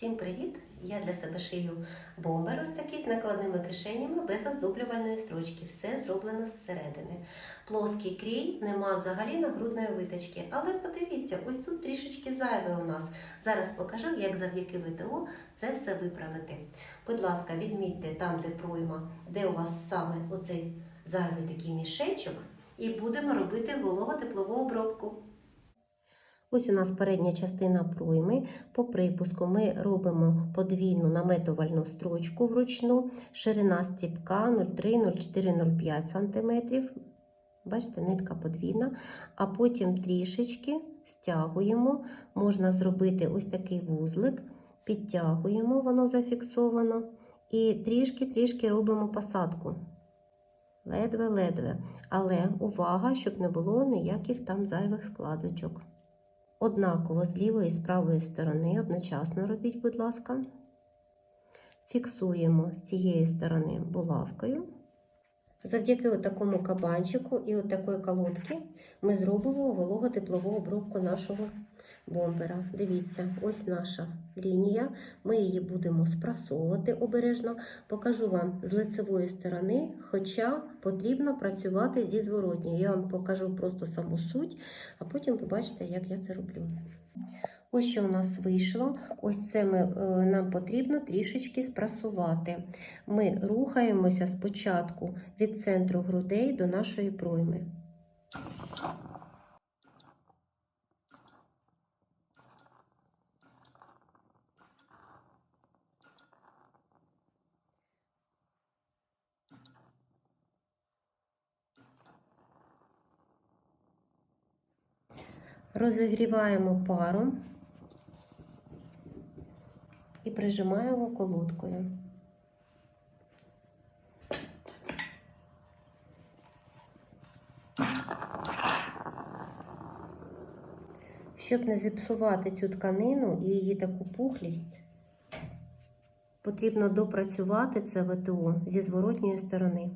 Всім привіт! Я для себе шию бомбер ось такий з накладними кишенями без оздоблювальної строчки. Все зроблено зсередини. Плоский крій, нема взагалі нагрудної виточки. Але подивіться, ось тут трішечки зайве у нас. Зараз покажу, як завдяки ВТО це все виправити. Будь ласка, відмітьте там, де пройма, де у вас саме оцей зайвий такий мішечок, і будемо робити волого-теплову обробку. Ось у нас передня частина пройми. По припуску ми робимо подвійну наметувальну строчку вручну, ширина стіпка 0,3-0,4-0,5 см. Бачите, нитка подвійна, а потім трішечки стягуємо. Можна зробити ось такий вузлик, підтягуємо, воно зафіксовано, і трішки-трішки робимо посадку. Ледве-ледве. Але увага, щоб не було ніяких там зайвих складочок. Однаково з лівої і з правої сторони одночасно робіть, будь ласка. Фіксуємо з цієї сторони булавкою. Завдяки такому кабанчику і такої колодки ми зробимо волого-теплову обробку нашого бомбера. Дивіться, ось наша лінія. Ми її будемо спрасовувати обережно. Покажу вам з лицевої сторони, хоча потрібно працювати зі зворотньої. Я вам покажу просто саму суть, а потім побачите, як я це роблю. Ось що у нас вийшло. Ось це ми, е, нам потрібно трішечки спрасувати. Ми рухаємося спочатку від центру грудей до нашої пройми. Розігріваємо пару і прижимаємо колодкою. Щоб не зіпсувати цю тканину і її таку пухлість, потрібно допрацювати це ВТО зі зворотньої сторони.